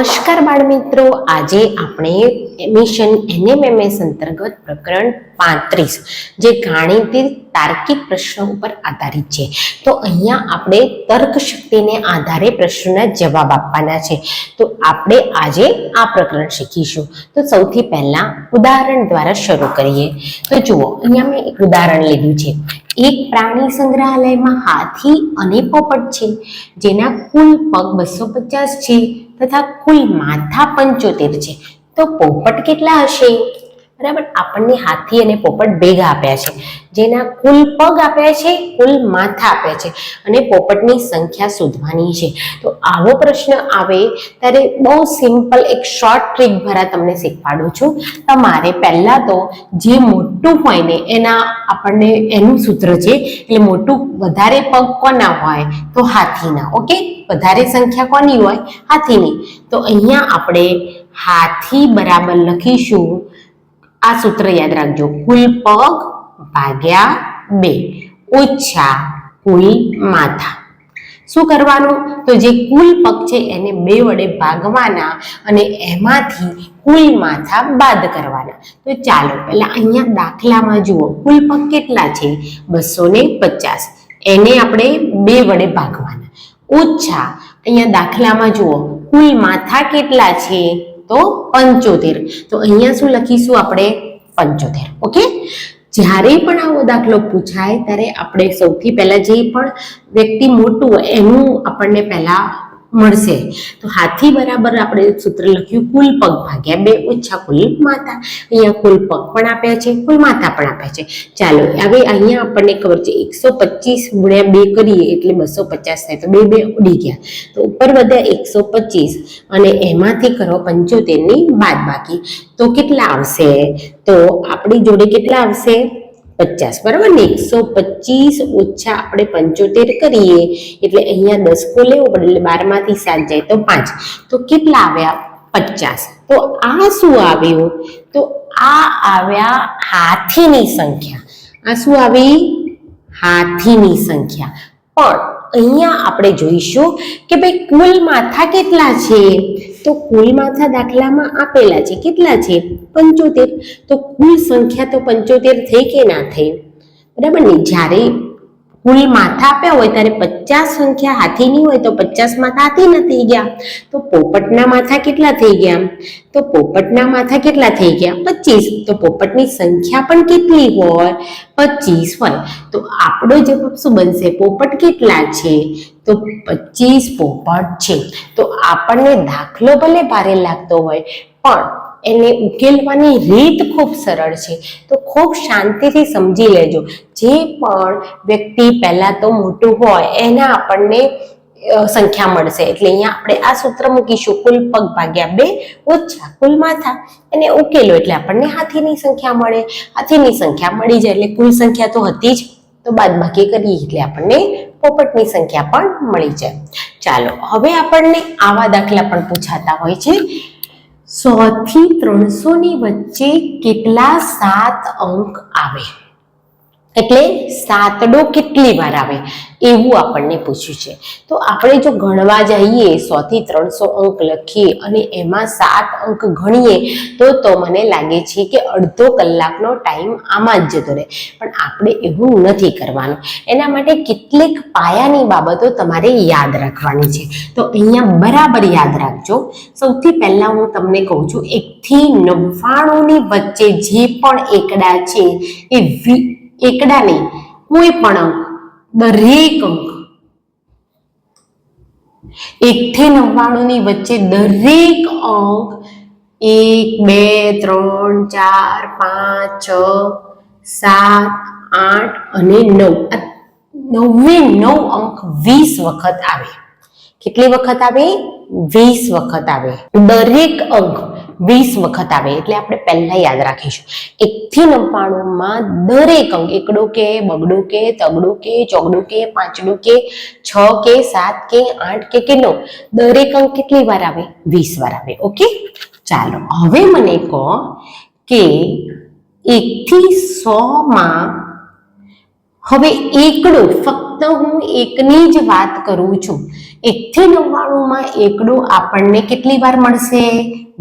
નમસ્કાર બાળ મિત્રો. આજે આપણે મિશન એનએમએમએસ અંતર્ગત પ્રકરણ પાંત્રીસ, જે ગાણિતિક તાર્કિક પ્રશ્નો ઉપર આધારિત છે. તો અહીંયા આપણે તર્ક શક્તિને આધારે પ્રશ્નોના જવાબ આપવાના છે. તો આપણે આજે આ પ્રકરણ શીખીશું. તો સૌથી પહેલા ઉદાહરણ દ્વારા શરૂ કરીએ. તો જુઓ, અહીંયા મેં એક ઉદાહરણ લીધું છે. એક પ્રાણી સંગ્રહાલયમાં હાથી અને પોપટ છે, જેના કુલ પગ બસો પચાસ છે. તથા કુલ માથા પંચોતેર છે. તો પોપટ કેટલા હશે? બરાબર? આપણને હાથી અને પોપટ ભેગા આપ્યા છે. જેના કુલ પગ આપ્યા છે, કુલ માથા આપ્યા છે અને પોપટની સંખ્યા શોધવાની છે. તો આવો પ્રશ્ન આવે, ત્યારે બહુ સિમ્પલ એક શોર્ટ ટ્રીક દ્વારા તમને શીખવાડું છું. તમારે પહેલાં તો જે મોટું હોય ને, એના આપણને એનું સૂત્ર છે, એટલે મોટું વધારે પગ કોના હોય? તો હાથીના, ઓકે? વધારે સંખ્યા કોની હોય? હાથીની. તો અહીંયા આપણે હાથી બરાબર લખીશું. આ સૂત્ર યાદ રાખજો. કુલ પગ ભાગ્યા બે. ઓછા કુલ માથા. શું કરવાનું? તો જે કુલ પગ છે એને બે વડે ભાગવાના અને એમાંથી કુલ માથા બાદ કરવાના. તો ચાલો, પહેલા અહીંયા દાખલામાં જુઓ. કુલ પગ કેટલા છે? બસો ને પચાસ. એને આપણે બે વડે ભાગવાના. ઓછા, અહીંયા દાખલામાં જુઓ. કુલ માથા કેટલા છે? તો પંચોતેર. તો અહીંયા શું લખીશું આપણે પંચોતેર, ઓકે? જ્યારે પણ આવો દાખલો પૂછાય, ત્યારે આપણે સૌથી પહેલા જે પણ વ્યક્તિ મોટું એનું આપણને પહેલા મળશે. તો હાથી બરાબર આપણે સૂત્ર લખ્યું, કુલ પગ ભાગ્યા બે, ઓછા કુલ માથા અહીંયા કુલ પગ પણ આપ્યા છે, કુલ માથા પણ આપ્યા છે. ચાલો, હવે અહીંયા આપણને ખબર છે, એકસો પચીસ ગુણ્યા બે કરીએ એટલે બસો પચાસ થાય તો બે બે ઉડી ગયા. તો ઉપર વધ્યા એકસો પચીસ અને એમાંથી કરો પંચોતેરની બાદ બાકી તો કેટલા આવશે? તો આપણી જોડે કેટલા આવશે? પચાસ, બરાબર ને? એકસો પચીસ ઓછા આપણે પંચોતેર કરીએ, એટલે અહીંયા દસકો લેવો પડે, એટલે બારમાંથી સાત જાય તો પાંચ. તો કેટલા આવ્યા? પચાસ. તો આ શું આવ્યું? તો આ આવ્યા હાથીની સંખ્યા. આ શું આવી? હાથીની સંખ્યા. પણ અહીંયા આપણે જોઈશું કે ભાઈ કુલ માથા કેટલા છે? તો કુલ માથા દાખલામાં આપેલા છે. કેટલા છે? પંચોતેર. તો કુલ સંખ્યા તો પંચોતેર થઈ કે ના થઈ? બરાબર ને જ્યારે કુલ માથા આપ્યા હોય ત્યારે પચાસ સંખ્યા હાથીની હોય તો પચાસ માથા હાથીના થઈ ગયા. તો પોપટના માથા કેટલા થઈ ગયા? તો પોપટના માથા કેટલા થઈ ગયા? પચીસ. તો પોપટની સંખ્યા પણ કેટલી હોય? પચીસ હોય. તો આપણો જવાબ શું બનશે? પોપટ કેટલા છે? તો પચીસ પોપટ છે. તો આપણને દાખલો ભલે ભારે લાગતો હોય, પણ એને ઉકેલવાની રીત ખૂબ સરળ છે. તો ખૂબ શાંતિથી સમજી લેજો. જે પણ વ્યક્તિ પહેલાં તો મોટું હોય, એના આપણને સંખ્યા મળશે. એટલે અહીંયા આપણે આ સૂત્ર મૂકીશું, કુલ પગ ભાગ્યા બે, ઓછા કુલ માથા. એને ઉકેલો, એટલે આપણને હાથીની સંખ્યા મળે. હાથીની સંખ્યા મળી જાય, એટલે કુલ સંખ્યા તો હતી જ. તો બાદ બાકી કરીએ, એટલે આપણને પોપટની સંખ્યા પણ મળી જાય. ચાલો, હવે આપણને આવા દાખલા પણ પૂછાતા હોય છે. સો થી ત્રણસો ની વચ્ચે કેટલા સાત અંક આવે? એટલે સાતડો કેટલી વાર આવે? એવું આપણને પૂછ્યું છે. તો આપણે જો ગણવા જઈએ સો થી ત્રણસો અંક લખીએ અને એમાં સાત અંક ગણીએ, તો તો મને લાગે છે કે અડધો કલાકનો ટાઈમ આમાં જ જતો રહે. પણ આપણે એવું નથી કરવાનું. એના માટે કેટલીક પાયાની બાબતો તમારે યાદ રાખવાની છે. તો અહીંયા બરાબર યાદ રાખજો. સૌથી પહેલાં હું તમને કહું છું, એકથી નવ્વાણુંની વચ્ચે જે પણ એકડા છે, એ વી એકડા નહીં, કોઈ પણ અંક, દરેક અંક. એક થી નવ્વાણું ની વચ્ચે દરેક અંક, એક, બે, ત્રણ, ચાર, પાંચ, છ, સાત, આઠ અને નવ. નવે નવ અંક વીસ વખત આવે. કેટલી વખત આવે? વીસ વખત આવે. દરેક અંક વીસ વખત આવે, એટલે આપણે પહેલા યાદ રાખીશું. એકથી નવ્વાણુંમાં દરેક અંક, એકડો કે, બગડો કે, તગડો કે, ચોગડો કે, પાંચડો કે, છ કે, સાત કે, આઠ કે કે, નવ. દરેક અંક કેટલી વાર આવે? વીસ વાર આવે, ઓકે? ચાલો, હવે મને કહો કે એકથી સો માં હવે એકડો, ફક્ત હું એકની જ વાત કરું છું. એકથી નવ્વાણુંમાં એકડો આપણને કેટલી વાર મળશે?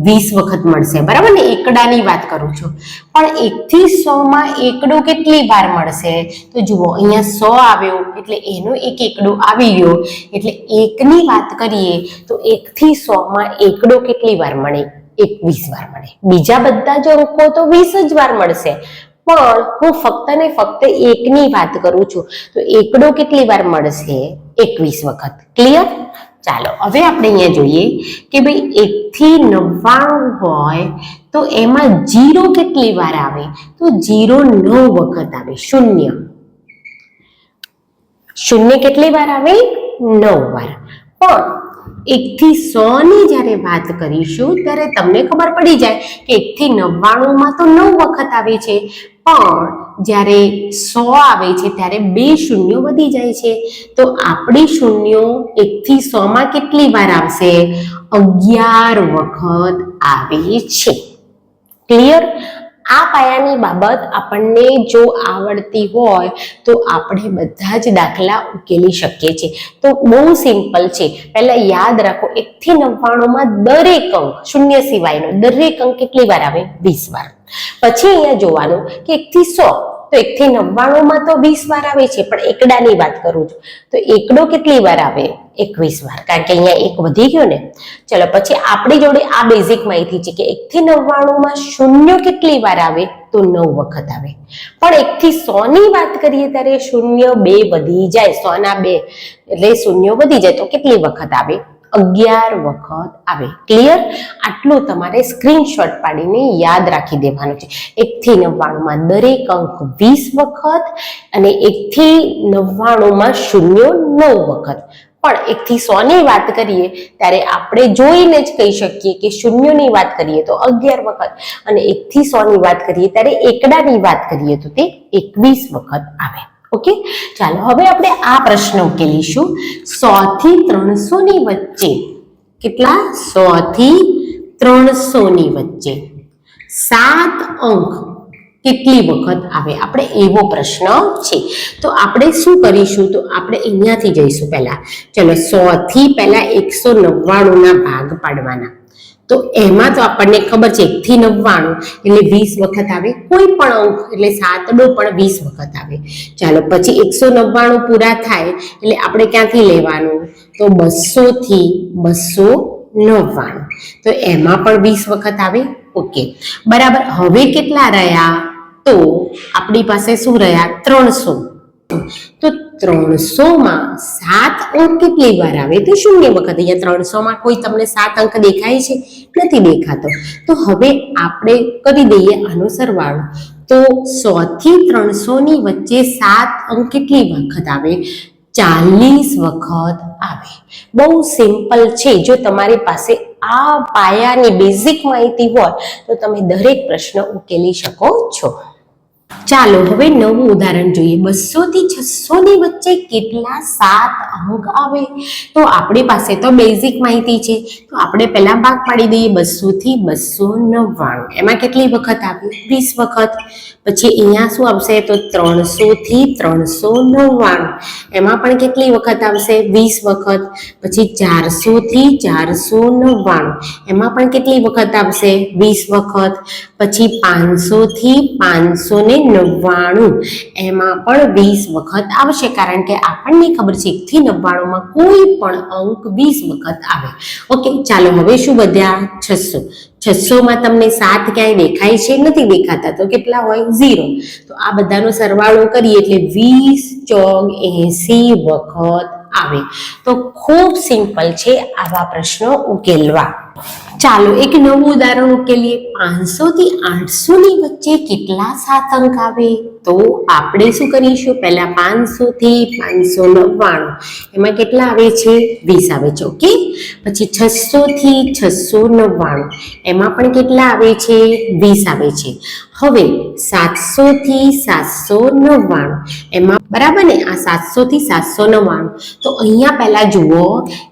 વીસ વખત મળશે. બરાબર ને? એકડાની વાત કરું છું. પણ એકથી સોમાં એકડો કેટલી વાર મળશે? તો જુઓ, અહીંયા સો આવ્યો, એટલે એનો એક એકડો આવી ગયો. એટલે એકની વાત કરીએ, તો એકથી સોમાં એકડો કેટલી વાર મળે? એકવીસ વાર મળે. બીજા બધા જ અંકો તો વીસ જ વાર મળશે. પણ હું ફક્ત ને ફક્ત એકની વાત કરું છું. તો એકડો કેટલી વાર મળશે? એકવીસ વખત. ક્લિયર ચાલો, હવે આપણે અહીંયા જોઈએ કે ભાઈ એકથી નવ્વાણું હોય તો એમાં જીરો કેટલી વાર આવે? તો જીરો નવ વખત આવે. શૂન્ય. શૂન્ય કેટલી વાર આવે? નવ વાર. પણ એકથી સો ની જ્યારે વાત કરીશું, ત્યારે તમને ખબર પડી જાય કે એકથી નવ્વાણુંમાં તો નવ વખત આવે છે. પણ જ્યારે સો આવે છે, ત્યારે બે શૂન્યો વધી જાય છે. તો આપણી શૂન્યો એકથી સો માં કેટલી વાર આવશે? અગિયાર વખત આવે છે. ક્લિયર આ પાયાની બાબત આપણને જો આવડતી હોય તો આપણે બધા જ દાખલા ઉકેલી શકીએ છીએ. તો બહુ સિમ્પલ છે. પહેલા યાદ રાખો, એકથી નવ્વાણુંમાં દરેક અંક શૂન્ય સિવાયનો, દરેક અંક કેટલી વાર આવે? વીસ વાર. પછી અહીંયા જોવાનું કે એકથી સો, તો એકથી નવ્વાણુંમાં તો વીસ વાર આવે છે, પણ એકડાની વાત કરું છું. તો એકડો કેટલી વાર આવે? એકવીસ વાર. કારણ કે અહીંયા એક વધી ગયો ને, ચલો પછી આપણી જોડે આ બેઝિક માહિતી છે કે એકથી નવ્વાણુંમાં શૂન્ય કેટલી વાર આવે તો નવ વખત આવે. પણ એકથી સો ની વાત કરીએ ત્યારે શૂન્ય બે વધી જાય. સો ના બે એટલે શૂન્ય વધી જાય તો કેટલી વખત આવે? અગિયાર વખત આવે. ક્લિયર આટલું તમારે સ્ક્રીનશોટ પાડીને યાદ રાખી દેવાનું છે. એકથી નવ્વાણુંમાં દરેક અંક વીસ વખત અને એકથી નવ્વાણુંમાં શૂન્ય નવ વખત. પણ એકથી સો ની વાત કરીએ, ત્યારે આપણે જોઈને જ કહી શકીએ કે શૂન્યની વાત કરીએ તો અગિયાર વખત. અને એકથી સો ની વાત કરીએ, ત્યારે એકડાની વાત કરીએ તો તે એકવીસ વખત આવે. ઓકે? ચાલો, હવે આપણે આ પ્રશ્ન ઉકેલીશું. સો થી ત્રણસો ની વચ્ચે, કેટલા? સો થી ત્રણસો ની વચ્ચે સાત અંક કેટલી વખત આવે? આપણે એવો પ્રશ્ન છે. તો આપણે શું કરીશું? તો આપણે અહીંયાથી જઈશું પહેલા. ચલો, સો થી પહેલા એકસો નવ્વાણું ના ભાગ પાડવાના. તો એમાં તો આપણને ખબર છે એકથી નવ્વાણું એટલે વીસ વખત આવે. કોઈ પણ અંક એટલે સાતડો પણ વીસ વખત આવે. ચાલો, પછી એકસો નવ્વાણું પૂરા થાય એટલે આપણે ક્યાંથી લેવાનું? તો બસો થી બસો નવ્વાણું. તો એમાં પણ વીસ વખત આવે? ઓકે. બરાબર. હવે કેટલા રહ્યા? તો આપણી પાસે શું રહ્યા? ત્રણસો. તો ત્રણસો માં સાત અંક કેટલી વાર આવે? તો શૂન્ય વખત. અહીંયા ત્રણસો માં કોઈ તમને સાત અંક દેખાય છે? નથી દેખાતો. તો હવે આપણે કરી દઈએ આનો સરવાળો. તો સો થી ત્રણસો ની વચ્ચે સાત અંક કેટલી વખત આવે? ચાલીસ વખત આવે. બહુ સિમ્પલ છે. જો તમારી પાસે આ પાયાની બેઝિક માહિતી હોય, તો તમે દરેક પ્રશ્ન ઉકેલી શકો છો. ચાલો હવે નવું ઉદાહરણ જોઈએ. બસો થી છસો ની વચ્ચે કેટલા સાત અંક આવે? તો આપણી પાસે તો બેઝિક માહિતી છે. તો આપણે પહેલા ભાગ પાડી દઈએ બસો થી બસો નવ્વાણું. એમાં કેટલી વખત આવ્યું વીસ વખત. પછી અહીંયા શું આવશે? તો ત્રણસો થી ત્રણસો નવ્વાણું. એમાં પણ કેટલી વખત આવશે? વીસ વખત. પછી ચારસો થી ચારસો નવ્વાણું. એમાં પણ કેટલી વખત આવશે? વીસ વખત. પછી પાંચસો થી પાંચસો ને નવ્વાણું. એમાં પણ વીસ વખત આવશે. કારણ કે આપણને ખબર છે એકથી નવ્વાણુંમાં કોઈ પણ અંક વીસ વખત આવે. ઓકે, ચાલો હવે શું વધ્યા? છસો. છસોમાં તમને સાત ક્યાંય દેખાય છે, નથી દેખાતા. તો કેટલા હોય? ઝીરો. તો આ બધાનો સરવાળો કરીએ એટલે વીસ ચોગ એસી વખત આવે. તો ખૂબ સિમ્પલ છે આવા પ્રશ્નો ઉકેલવા. ચાલો એક નવું ઉદાહરણ ઉકેલીએ. પાંચસો થી આઠસો ની વચ્ચે કેટલા સાત અંક આવે? તો આપણે શું કરીશું? પહેલા પાંચસો થી પાંચસો નવ્વાણું એમાં કેટલા આવે છે? વીસ આવે છે, ઓકે? પછી છસો થી છસો નવ્વાણું એમાં પણ કેટલા આવે છે? વીસ આવે છે. હવે સાતસો થી સાતસો નવ્વાણું એમાં બરાબર ને? આ સાતસો થી સાતસો નવ્વાણું તો અહીંયા પહેલા જુઓ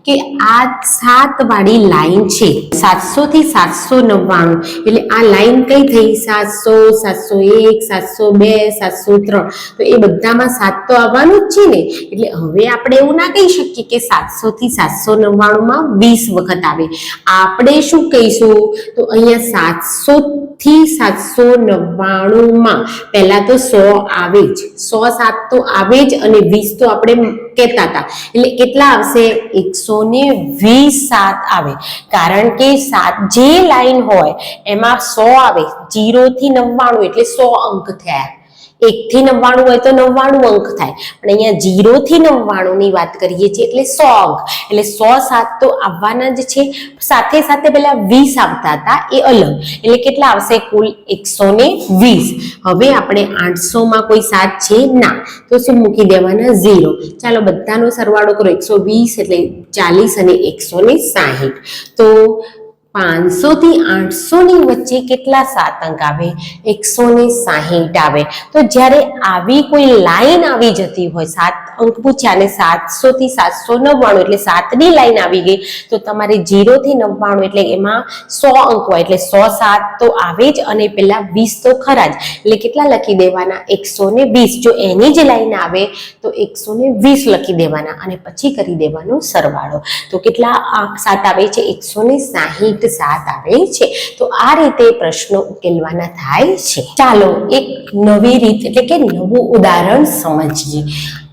કે આ સાત વાળી લાઈન છે. સાત સાતસો થી સાતસો નવ્વાણું એટલે આ લાઈન કઈ થઈ? સાતસો સાતસો એક, સાતસો બે, સાતસો ત્રણ. તો એ બધામાં સાત તો આવવાનું જ છે ને. એટલે હવે આપણે એવું ના કહી શકીએ કે સાતસો થી સાતસો નવ્વાણુંમાં વીસ વખત આવે. આપણે શું કહીશું? તો અહીંયા સાતસો થી સાતસો નવ્વાણુંમાં પહેલાં તો સો આવે જ. સો સાત તો આવે જ અને વીસ તો આપણે કહેતા હતા એટલે કેટલા આવશે? એકસો ને વીસ સાત આવે. કારણ કે સાત જે લાઈન હોય, એમાં સો આવે. જીરો થી નવ્વાણું, એટલે સો અંક થયા. એક થી નવ્વાણું હોય તો નવ્વાણું અંક થાય. પણ અહીંયા જીરો થી નવ્વાણું ની વાત કરીએ છીએ એટલે સો અંક. એટલે સો સાત તો આવવાના જ છે. સાથે સાથે પેલા વીસ આવતા હતા એ અલગ. એટલે કેટલા આવશે? કુલ એકસો ને વીસ. હવે આપણે આઠસો માં કોઈ સાત છે ના. તો શું મૂકી દેવાના? ઝીરો. ચાલો બધાનો સરવાળો કરો. એકસો વીસ એટલે ચાલીસ અને એકસો ને સાહીઠ. તો પાંચસો થી આઠસો ની વચ્ચે કેટલા સાત અંક આવે? એકસો ને સાહીઠ આવે. તો જ્યારે આવી કોઈ લાઈન આવી જતી હોય, સાત અંક પૂછ્યા અને સાતસો થી સાતસો નવ્વાણું એટલે સાતની લાઈન આવી ગઈ, તો તમારે જીરો થી નવ્વાણું એટલે એમાં સો અંક હોય. એટલે સો સાત તો આવે જ અને પેલા વીસ તો ખરા જ. એટલે કેટલા લખી દેવાના? એકસો ને વીસ. જો એની જ લાઈન આવે, તો એકસો ને વીસ લખી દેવાના અને પછી કરી દેવાનો સરવાળો. તો કેટલા સાત આવે છે? એકસો ને સાહીઠ સાત આવે છે. તો આ રીતે પ્રશ્નો ઉકેલવાના થાય છે. ચાલો એક નવી રીત એટલે કે નવું ઉદાહરણ સમજીએ.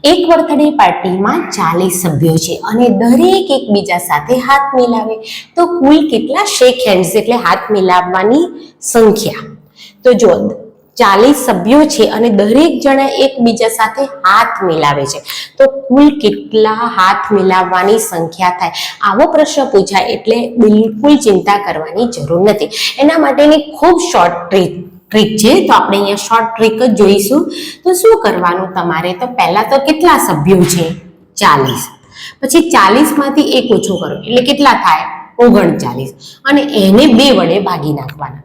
એક વર્થડે પાર્ટીમાં ચાલીસ સભ્યો છે અને દરેક એકબીજા સાથે હાથ મિલાવે. તો કુલ કેટલા શેક હેન્ડ્સ એટલે હાથ મિલાવવાની સંખ્યા? તો જો ચાલીસ સભ્યો છે અને દરેક જણા એકબીજા સાથે હાથ મિલાવે છે. તો કુલ કેટલા હાથ મિલાવવાની સંખ્યા થાય? આવો પ્રશ્ન પૂછાય એટલે બિલકુલ ચિંતા કરવાની જરૂર નથી. એના માટેની ખૂબ શોર્ટ ટ્રીક ટ્રીક છે. તો આપણે અહીંયા શોર્ટ ટ્રીક જ જોઈશું. તો શું કરવાનું તમારે? તો પહેલાં તો કેટલા સભ્યો છે? ચાલીસ. પછી ચાલીસમાંથી એક ઓછો કરો. એટલે કેટલા થાય? ઓગણચાલીસ. અને એને બે વડે ભાગી નાખવાના.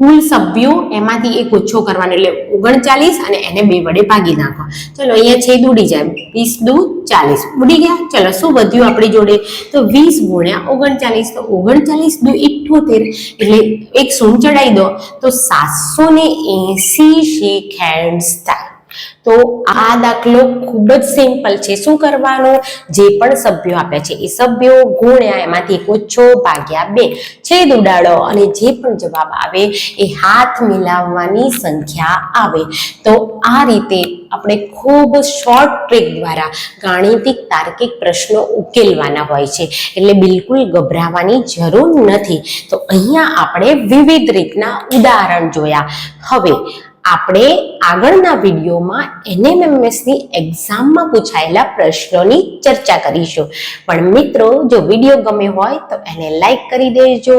કુલ સભ્યો એમાંથી એક ઓછો કરવાનો, એટલે ઓગણચાલીસ અને એને બે વડે ભાગી નાખો. ચલો, અહીંયા છેદ ઉડી જાય. વીસ દુ ચાલીસ. ઉડી ગયા? ચલો, શું વધ્યું આપણી જોડે? તો વીસ ગુણ્યા ઓગણચાલીસ, તો ઓગણચાલીસ દુ ઇઠ્ઠોતેર એટલે એક શૂન્ય ચડાવી દો. તો સાતસો ને એસી શેક હેન્ડ્સ થાય. તો આ દાખલો ખૂબ જ સિમ્પલ છે. શું કરવાનું? જે પણ સભ્યો આપ્યા છે, એ સભ્યો ગુણ્યા એમાંથી એક ઓછો ભાગ્યા બે. છેદ ઉડાડો અને જે પણ જવાબ આવે એ હાથ મિલાવવાની સંખ્યા આવે. તો આ રીતે આપણે ખૂબ શોર્ટ ટ્રીક દ્વારા ગાણિતિક તાર્કિક પ્રશ્નો ઉકેલવાના હોય છે. એટલે બિલકુલ ગભરાવાની જરૂર નથી. તો અહીંયા આપણે વિવિધ રીતના ઉદાહરણ જોયા. હવે આપણે આગળના વિડીયોમાં એનએમએમએસની એક્ઝામમાં પૂછાયેલા પ્રશ્નોની ચર્ચા કરીશું. પણ મિત્રો, જો વીડિયો ગમે હોય તો એને લાઈક કરી દેજો,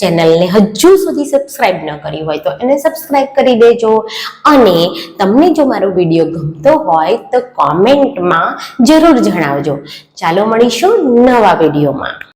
ચેનલને હજુ સુધી સબસ્ક્રાઇબ ન કરી હોય તો એને સબસ્ક્રાઇબ કરી દેજો. અને તમને જો મારો વીડિયો ગમતો હોય તો કોમેન્ટમાં જરૂર જણાવજો. ચાલો મળીશું નવા વિડીયોમાં.